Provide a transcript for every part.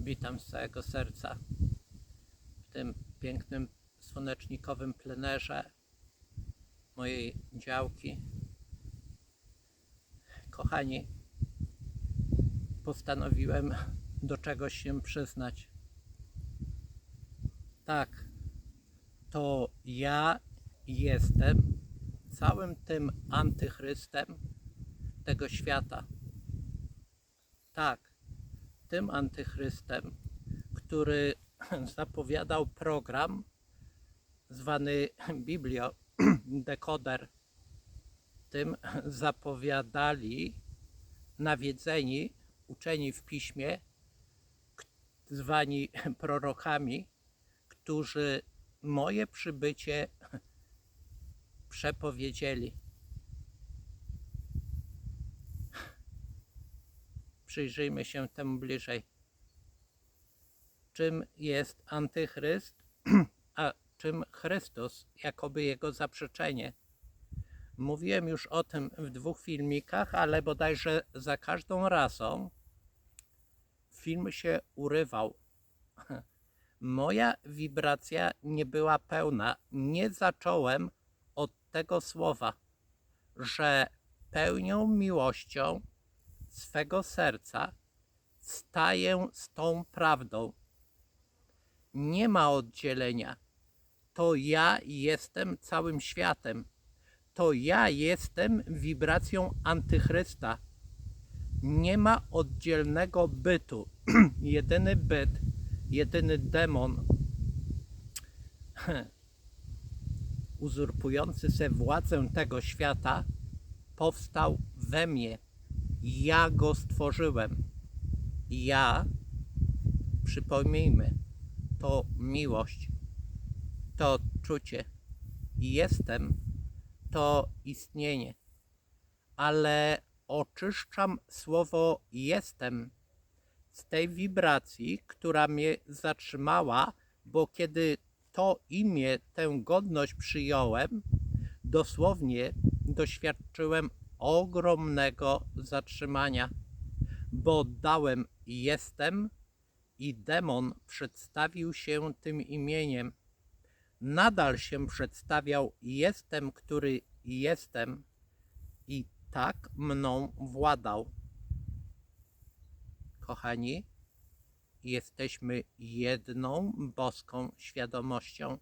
Witam, z całego serca w tym pięknym słonecznikowym plenerze mojej działki. Kochani, postanowiłem do czegoś się przyznać. Tak, to ja jestem całym tym antychrystem tego świata. Tak, tym antychrystem, który zapowiadał program zwany Biblio Dekoder. Tym zapowiadali nawiedzeni uczeni w piśmie, zwani prorokami, którzy moje przybycie przepowiedzieli. Przyjrzyjmy się temu bliżej. Czym jest antychryst, a czym Chrystus, jakoby jego zaprzeczenie? Mówiłem już o tym w dwóch filmikach, ale bodajże za każdą razą film się urywał. Moja wibracja nie była pełna. Nie zacząłem tego słowa, że pełnią miłością swego serca staję z tą prawdą. Nie ma oddzielenia. To ja jestem całym światem. To ja jestem wibracją antychrysta. Nie ma oddzielnego bytu. jedyny byt, jedyny demon uzurpujący se władzę tego świata powstał we mnie. Ja go stworzyłem. Ja, przypomnijmy, to miłość, to czucie. Jestem to istnienie, ale oczyszczam słowo jestem z tej wibracji, która mnie zatrzymała, bo kiedy to imię, tę godność przyjąłem, dosłownie doświadczyłem ogromnego zatrzymania, bo dałem jestem i demon przedstawił się tym imieniem. Nadal się przedstawiał jestem, który jestem i tak mną władał. Kochani, jesteśmy jedną boską świadomością.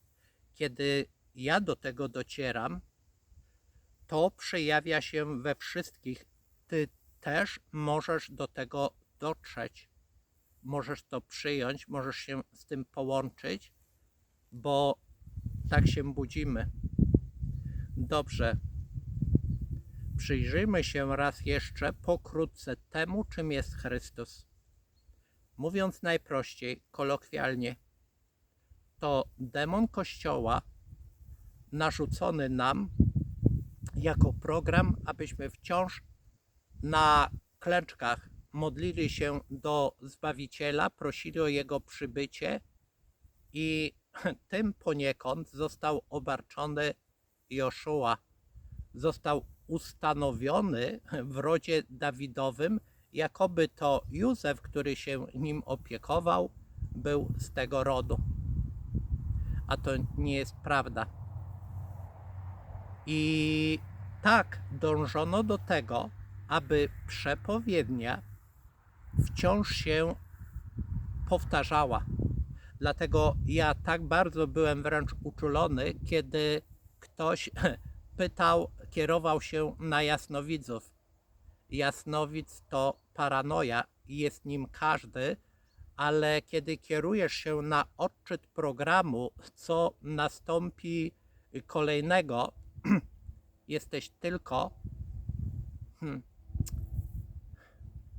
Kiedy ja do tego docieram, to przejawia się we wszystkich. Ty też możesz do tego dotrzeć. Możesz to przyjąć, możesz się z tym połączyć, bo tak się budzimy. Dobrze. Przyjrzyjmy się raz jeszcze pokrótce temu, czym jest Chrystus. Mówiąc najprościej, kolokwialnie, to demon Kościoła narzucony nam jako program, abyśmy wciąż na klęczkach modlili się do Zbawiciela, prosili o Jego przybycie i tym poniekąd został obarczony Joszua. Został ustanowiony w rodzie Dawidowym, jakoby to Józef, który się nim opiekował, był z tego rodu. A to nie jest prawda. I tak dążono do tego, aby przepowiednia wciąż się powtarzała. Dlatego ja tak bardzo byłem wręcz uczulony, kiedy ktoś pytał, kierował się na jasnowidzów. Jasnowidz to paranoja, jest nim każdy, ale kiedy kierujesz się na odczyt programu, co nastąpi kolejnego, jesteś tylko hmm,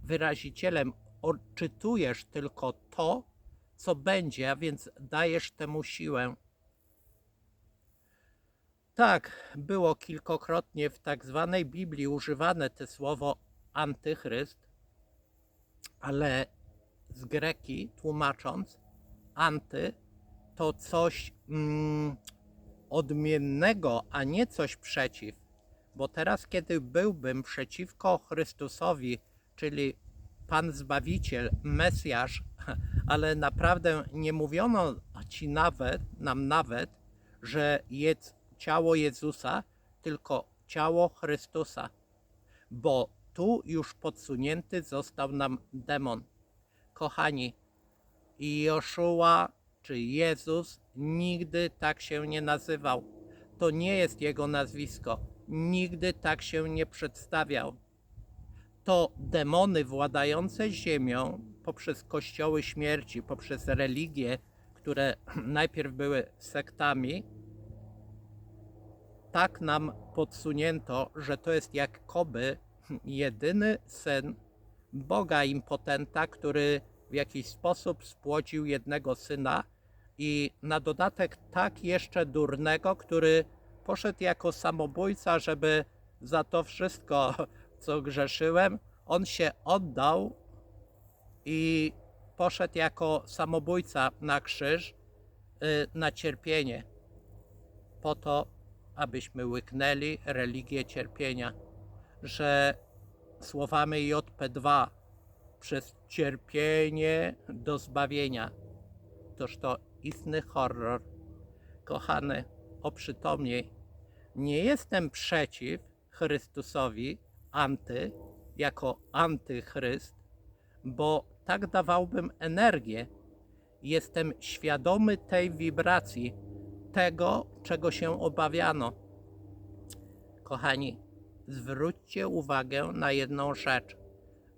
wyrazicielem, odczytujesz tylko to, co będzie, a więc dajesz temu siłę. Tak, było kilkokrotnie w tak zwanej Biblii używane te słowo antychryst, ale z greki tłumacząc, anty to coś mm, odmiennego, a nie coś przeciw. Bo teraz, kiedy byłbym przeciwko Chrystusowi, czyli Pan Zbawiciel, Mesjasz, ale naprawdę nie mówiono ci nawet, nam nawet, że jest ciało Jezusa, tylko ciało Chrystusa. Bo tu już podsunięty został nam demon. Kochani, Joszua czy Jezus nigdy tak się nie nazywał. To nie jest jego nazwisko. Nigdy tak się nie przedstawiał. To demony władające ziemią poprzez kościoły śmierci, poprzez religie, które najpierw były sektami, tak nam podsunięto, że to jest jakoby jedyny syn Boga impotenta, który w jakiś sposób spłodził jednego syna i na dodatek tak jeszcze durnego, który poszedł jako samobójca, żeby za to wszystko, co grzeszyłem, on się oddał i poszedł jako samobójca na krzyż, y, na cierpienie, po to, abyśmy łyknęli religię cierpienia, że słowami JP2 przez cierpienie do zbawienia. Toż to istny horror. Kochany, oprzytomnij. Nie jestem przeciw Chrystusowi, anty, jako antychryst, bo tak dawałbym energię. Jestem świadomy tej wibracji, tego, czego się obawiano. Kochani, zwróćcie uwagę na jedną rzecz,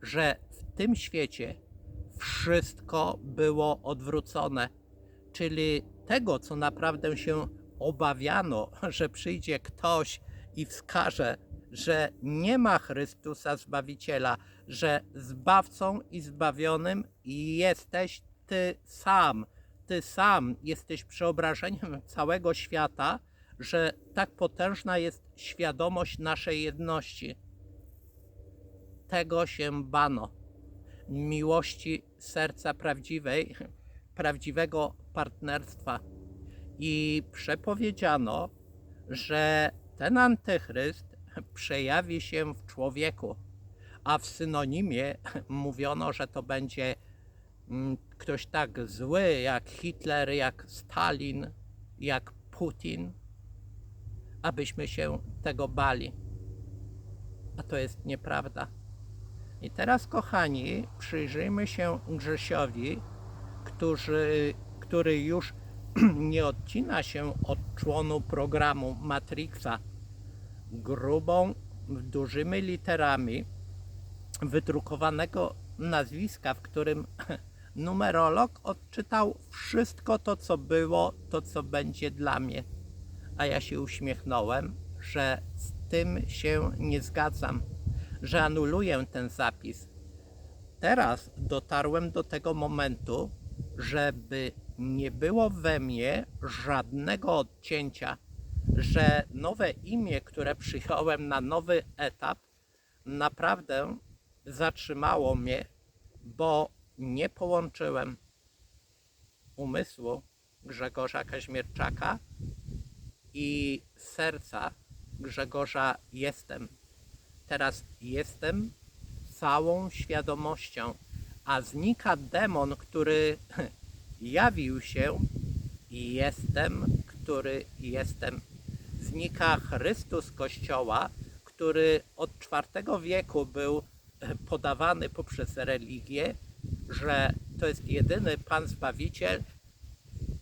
że w tym świecie wszystko było odwrócone, czyli tego, co naprawdę się obawiano, że przyjdzie ktoś i wskaże, że nie ma Chrystusa Zbawiciela, że zbawcą i zbawionym jesteś Ty sam. Ty sam jesteś przeobrażeniem całego świata, że tak potężna jest świadomość naszej jedności. Tego się bano. Miłości serca prawdziwej, prawdziwego partnerstwa. I przepowiedziano, że ten antychryst przejawi się w człowieku, a w synonimie mówiono, że to będzie mm, ktoś tak zły jak Hitler, jak Stalin, jak Putin, abyśmy się tego bali. A to jest nieprawda. I teraz, kochani, przyjrzyjmy się Grzesiowi, który, który już nie odcina się od członu programu Matrixa grubą, dużymi literami wydrukowanego nazwiska, w którym numerolog odczytał wszystko to, co było, to, co będzie dla mnie. A ja się uśmiechnąłem, że z tym się nie zgadzam, że anuluję ten zapis. Teraz dotarłem do tego momentu, żeby nie było we mnie żadnego odcięcia, że nowe imię, które przyjąłem na nowy etap, naprawdę zatrzymało mnie, bo nie połączyłem umysłu Grzegorza Kaźmierczaka i serca Grzegorza jestem. Teraz jestem całą świadomością, a znika demon, który jawił się i jestem, który jestem. Znika Chrystus Kościoła, który od IV wieku był podawany poprzez religię, że to jest jedyny Pan Zbawiciel,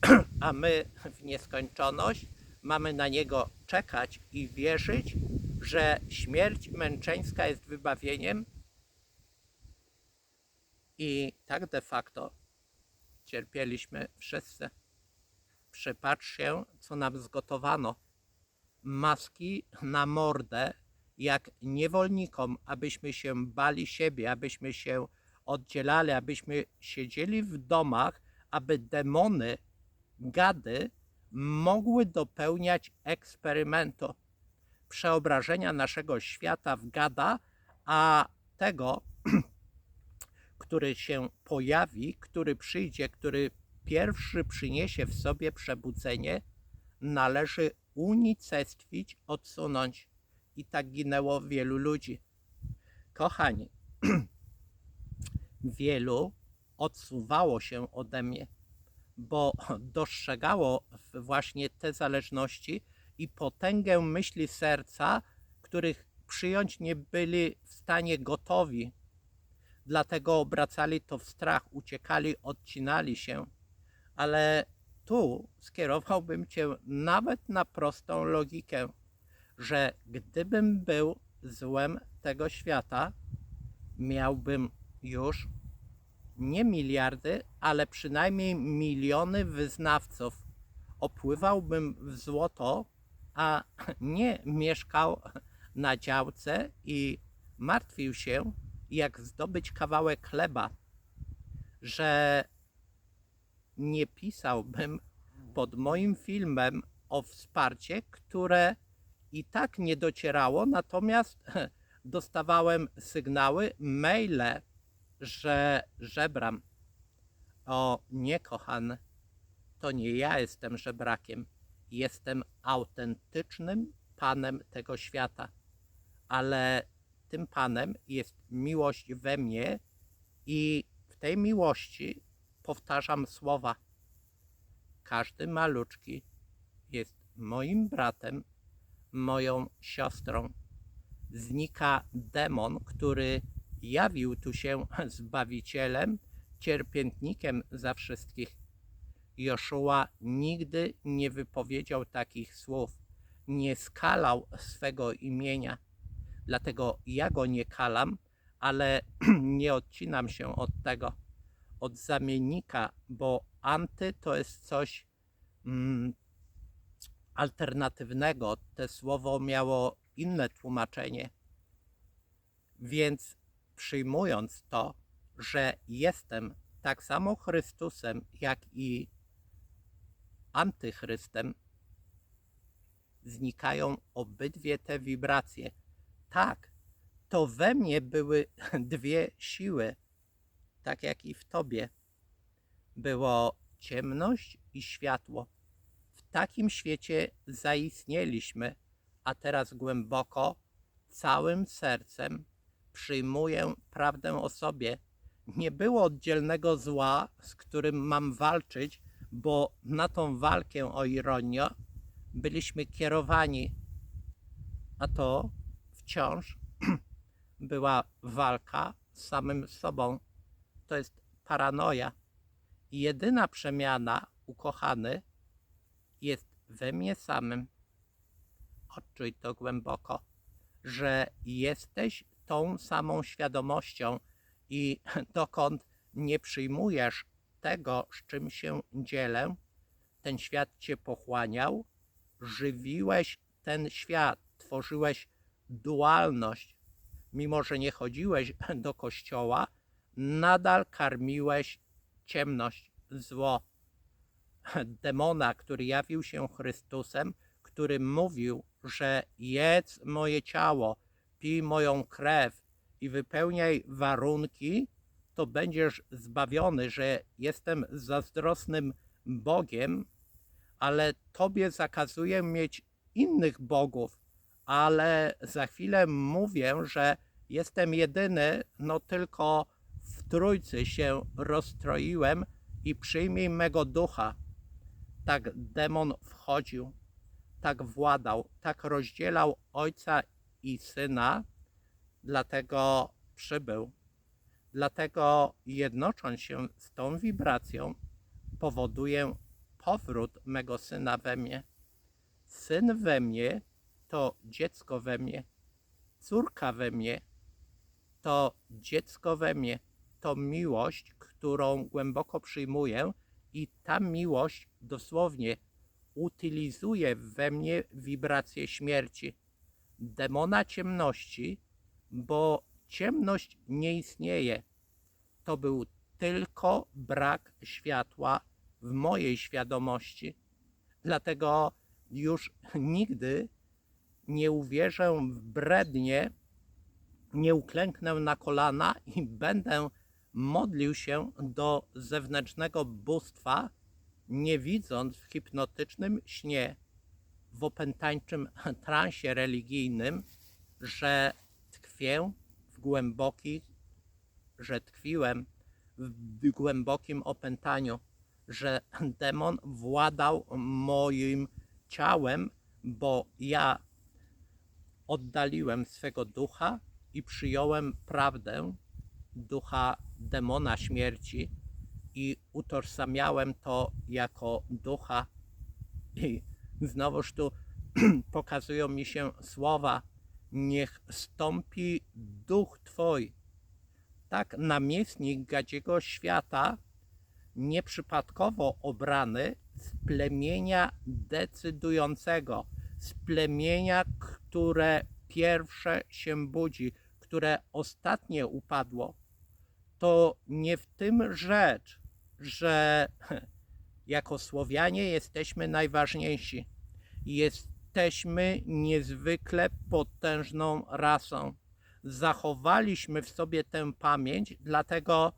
a my w nieskończoność mamy na Niego czekać i wierzyć, że śmierć męczeńska jest wybawieniem i tak de facto cierpieliśmy wszyscy. Przypatrz się, co nam zgotowano. Maski na mordę, jak niewolnikom, abyśmy się bali siebie, abyśmy się oddzielali, abyśmy siedzieli w domach, aby demony, gady mogły dopełniać eksperymentu przeobrażenia naszego świata w gada, a tego, który się pojawi, który przyjdzie, który pierwszy przyniesie w sobie przebudzenie, należy unicestwić, odsunąć. I tak ginęło wielu ludzi. Kochani, wielu odsuwało się ode mnie, bo dostrzegało właśnie te zależności i potęgę myśli serca, których przyjąć nie byli w stanie gotowi. Dlatego obracali to w strach, uciekali, odcinali się. Ale tu skierowałbym Cię nawet na prostą logikę, że gdybym był złem tego świata, miałbym już nie miliardy, ale przynajmniej miliony wyznawców. Opływałbym w złoto, a nie mieszkał na działce i martwił się, jak zdobyć kawałek chleba, że nie pisałbym pod moim filmem o wsparcie, które i tak nie docierało, natomiast dostawałem sygnały, maile, że żebram. O nie, kochany, to nie ja jestem żebrakiem. Jestem autentycznym panem tego świata. Ale tym panem jest miłość we mnie i w tej miłości powtarzam słowa. Każdy maluczki jest moim bratem, moją siostrą. Znika demon, który jawił tu się zbawicielem, cierpiętnikiem za wszystkich. Joszua nigdy nie wypowiedział takich słów, nie skalał swego imienia. Dlatego ja go nie kalam, ale nie odcinam się od tego, od zamiennika, bo anty to jest coś mm, alternatywnego. Te słowo miało inne tłumaczenie. Więc przyjmując to, że jestem tak samo Chrystusem, jak i antychrystem, znikają obydwie te wibracje. Tak, to we mnie były dwie siły, tak jak i w tobie. Było ciemność i światło. W takim świecie zaistnieliśmy, a teraz głęboko, całym sercem przyjmuję prawdę o sobie. Nie było oddzielnego zła, z którym mam walczyć, bo na tą walkę, o ironio, byliśmy kierowani. A to wciąż była walka z samym sobą. To jest paranoja. Jedyna przemiana, ukochany, jest we mnie samym. Odczuj to głęboko, że jesteś tą samą świadomością i dokąd nie przyjmujesz tego, z czym się dzielę, ten świat cię pochłaniał, żywiłeś ten świat, tworzyłeś dualność. Mimo, że nie chodziłeś do kościoła, nadal karmiłeś ciemność, zło. Demona, który jawił się Chrystusem, który mówił, że jedz moje ciało, pij moją krew i wypełniaj warunki, to będziesz zbawiony, że jestem zazdrosnym Bogiem, ale Tobie zakazuję mieć innych bogów, ale za chwilę mówię, że jestem jedyny, no tylko w Trójcy się rozstroiłem i przyjmij mego ducha. Tak demon wchodził, tak władał, tak rozdzielał ojca i syna, dlatego przybył. Dlatego jednocząc się z tą wibracją, powoduję powrót mego syna we mnie. Syn we mnie to dziecko we mnie, córka we mnie to dziecko we mnie, to miłość, którą głęboko przyjmuję i ta miłość dosłownie utylizuje we mnie wibrację śmierci, demona ciemności, bo ciemność nie istnieje. To był tylko brak światła w mojej świadomości. Dlatego już nigdy nie uwierzę w brednie, nie uklęknę na kolana i będę modlił się do zewnętrznego bóstwa, nie widząc w hipnotycznym śnie w opętańczym transie religijnym, że tkwię w głębokich, że tkwiłem w głębokim opętaniu, że demon władał moim ciałem, bo ja oddaliłem swego ducha i przyjąłem prawdę ducha demona śmierci i utożsamiałem to jako ducha. Znowuż tu pokazują mi się słowa: Niech stąpi duch Twój. Tak, namiestnik gadziego świata, nieprzypadkowo obrany z plemienia decydującego, z plemienia, które pierwsze się budzi, które ostatnie upadło, to nie w tym rzecz, że jako Słowianie jesteśmy najważniejsi. Jesteśmy niezwykle potężną rasą. Zachowaliśmy w sobie tę pamięć, dlatego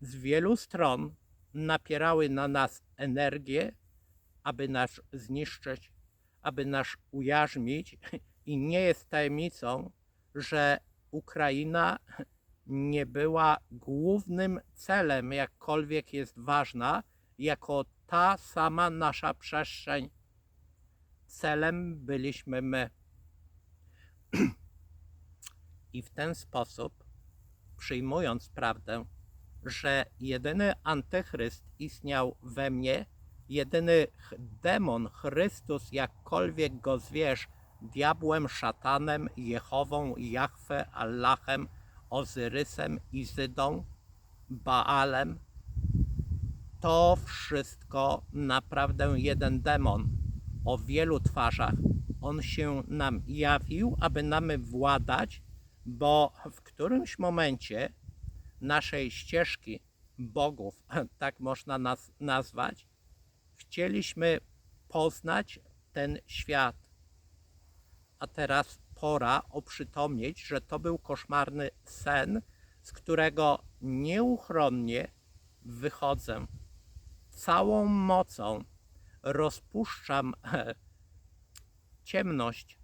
z wielu stron napierały na nas energię, aby nas zniszczyć, aby nas ujarzmić. I nie jest tajemnicą, że Ukraina nie była głównym celem, jakkolwiek jest ważna, jako ta sama nasza przestrzeń. Celem byliśmy my. I w ten sposób, przyjmując prawdę, że jedyny antychryst istniał we mnie, jedyny demon, Chrystus, jakkolwiek go zwierz, diabłem, szatanem, Jehową, Jahwe, Allahem, Ozyrysem, Izydą, Baalem, to wszystko naprawdę jeden demon o wielu twarzach. On się nam jawił, aby nami władać, bo w którymś momencie naszej ścieżki bogów, tak można nas nazwać, chcieliśmy poznać ten świat. A teraz pora oprzytomnieć, że to był koszmarny sen, z którego nieuchronnie wychodzę. Całą mocą rozpuszczam ciemność.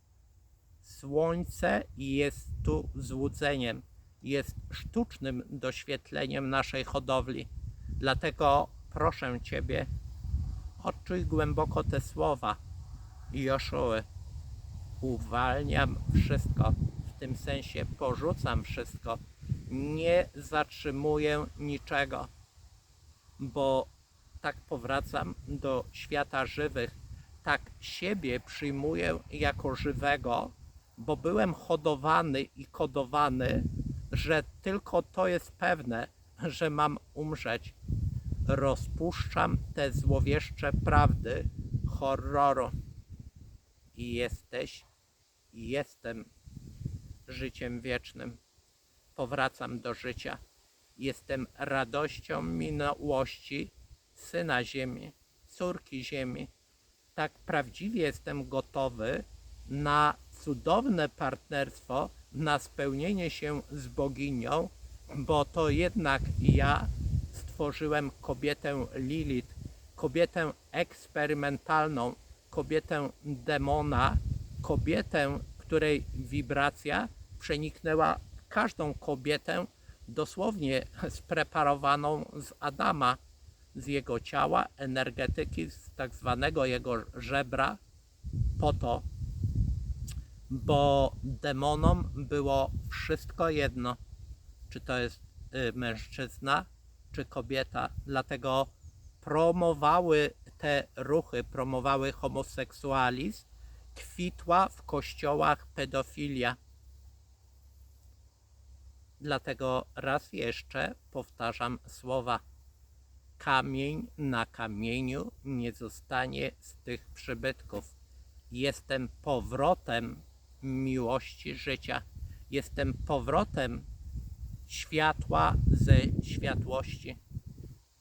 Słońce jest tu złudzeniem, jest sztucznym doświetleniem naszej hodowli. Dlatego proszę Ciebie, odczuj głęboko te słowa Joszuły. Uwalniam wszystko, w tym sensie porzucam wszystko, nie zatrzymuję niczego, bo tak powracam do świata żywych, tak siebie przyjmuję jako żywego, bo byłem hodowany i kodowany, że tylko to jest pewne, że mam umrzeć. Rozpuszczam te złowieszcze prawdy horroru. I jesteś, i jestem życiem wiecznym. Powracam do życia. Jestem radością minułości syna ziemi, córki ziemi. Tak prawdziwie jestem gotowy na cudowne partnerstwo, na spełnienie się z boginią, bo to jednak ja stworzyłem kobietę Lilith, kobietę eksperymentalną, kobietę demona, kobietę, której wibracja przeniknęła każdą kobietę, dosłownie spreparowaną z Adama, z jego ciała, energetyki, z tak zwanego jego żebra, po to, bo demonom było wszystko jedno, czy to jest y, mężczyzna, czy kobieta. Dlatego promowały te ruchy, promowały homoseksualizm, kwitła w kościołach pedofilia. Dlatego raz jeszcze powtarzam słowa: kamień na kamieniu nie zostanie z tych przybytków. Jestem powrotem miłości życia. Jestem powrotem światła ze światłości.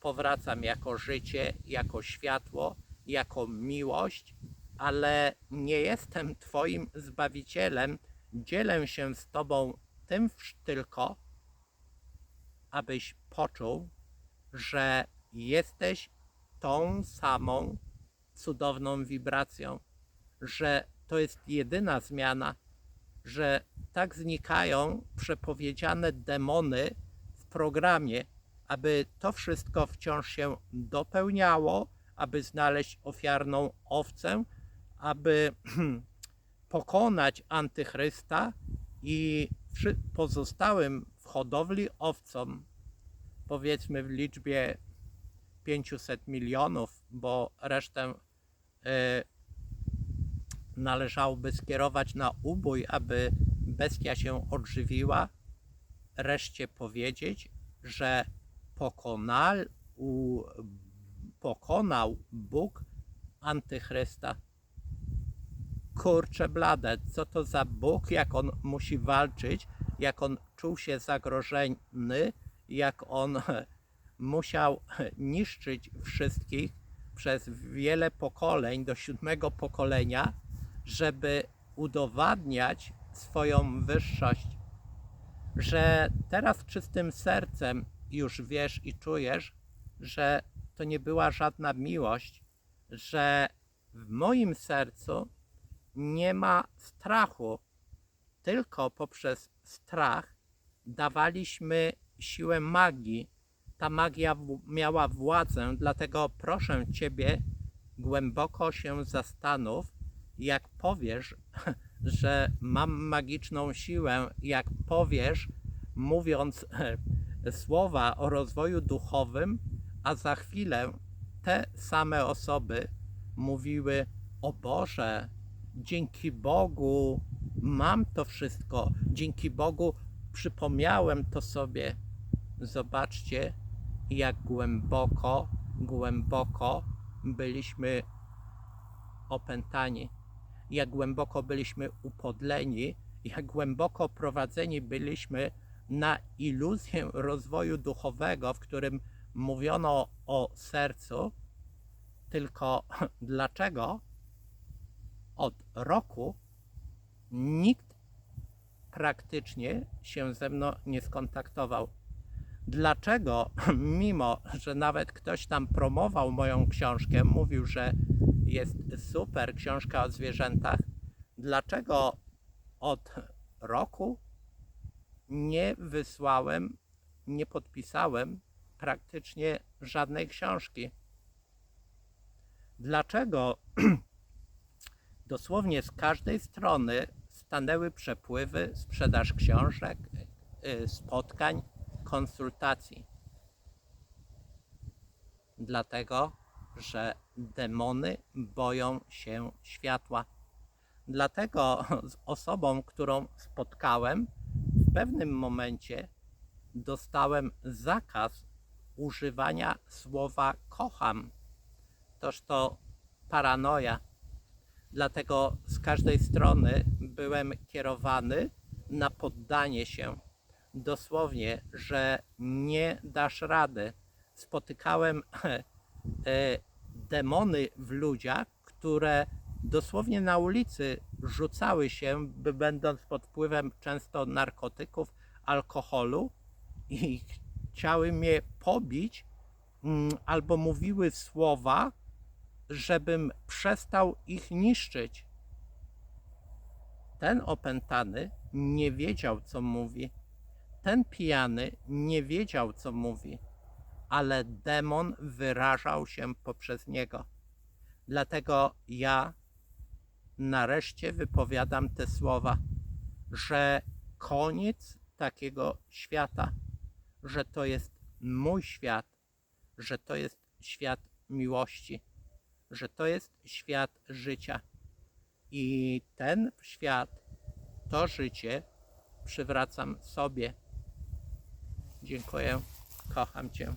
Powracam jako życie, jako światło, jako miłość, ale nie jestem Twoim zbawicielem. Dzielę się z Tobą tym tylko, abyś poczuł, że jesteś tą samą cudowną wibracją, że to jest jedyna zmiana, że tak znikają przepowiedziane demony w programie, aby to wszystko wciąż się dopełniało, aby znaleźć ofiarną owcę, aby pokonać antychrysta i pozostałym w hodowli owcom, powiedzmy w liczbie 500 milionów, bo resztę e, należałoby skierować na ubój, aby bestia się odżywiła, reszcie powiedzieć, że pokonał, u, pokonał Bóg antychrysta. Kurcze blade, co to za Bóg, jak on musi walczyć, jak on czuł się zagrożony, jak on musiał niszczyć wszystkich przez wiele pokoleń, do siódmego pokolenia, żeby udowadniać swoją wyższość. Że teraz czystym sercem już wiesz i czujesz, że to nie była żadna miłość, że w moim sercu nie ma strachu, tylko poprzez strach dawaliśmy siłę magii. Ta magia miała władzę, dlatego proszę Ciebie, głęboko się zastanów, jak powiesz, że mam magiczną siłę, jak powiesz, mówiąc słowa o rozwoju duchowym, a za chwilę te same osoby mówiły: O Boże, dzięki Bogu mam to wszystko, dzięki Bogu przypomniałem to sobie. Zobaczcie, jak głęboko, głęboko byliśmy opętani, jak głęboko byliśmy upodleni, jak głęboko prowadzeni byliśmy na iluzję rozwoju duchowego, w którym mówiono o sercu. Tylko dlaczego od roku nikt praktycznie się ze mną nie skontaktował? Dlaczego, mimo że nawet ktoś tam promował moją książkę, mówił, że jest super książka o zwierzętach, dlaczego od roku nie wysłałem, nie podpisałem praktycznie żadnej książki? Dlaczego dosłownie z każdej strony stanęły przepływy, sprzedaż książek, y, spotkań, konsultacji? Dlatego, że demony boją się światła. Dlatego z osobą, którą spotkałem, w pewnym momencie dostałem zakaz używania słowa kocham. Toż to paranoja. Dlatego z każdej strony byłem kierowany na poddanie się. Dosłownie, że nie dasz rady. Spotykałem e, demony w ludziach, które dosłownie na ulicy rzucały się, będąc pod wpływem często narkotyków, alkoholu i chciały mnie pobić, mm, albo mówiły słowa, żebym przestał ich niszczyć. Ten opętany nie wiedział, co mówi. Ten pijany nie wiedział, co mówi, ale demon wyrażał się poprzez niego. Dlatego ja nareszcie wypowiadam te słowa, że koniec takiego świata, że to jest mój świat, że to jest świat miłości, że to jest świat życia. I ten świat, to życie przywracam sobie. Dziękuję, kocham Cię.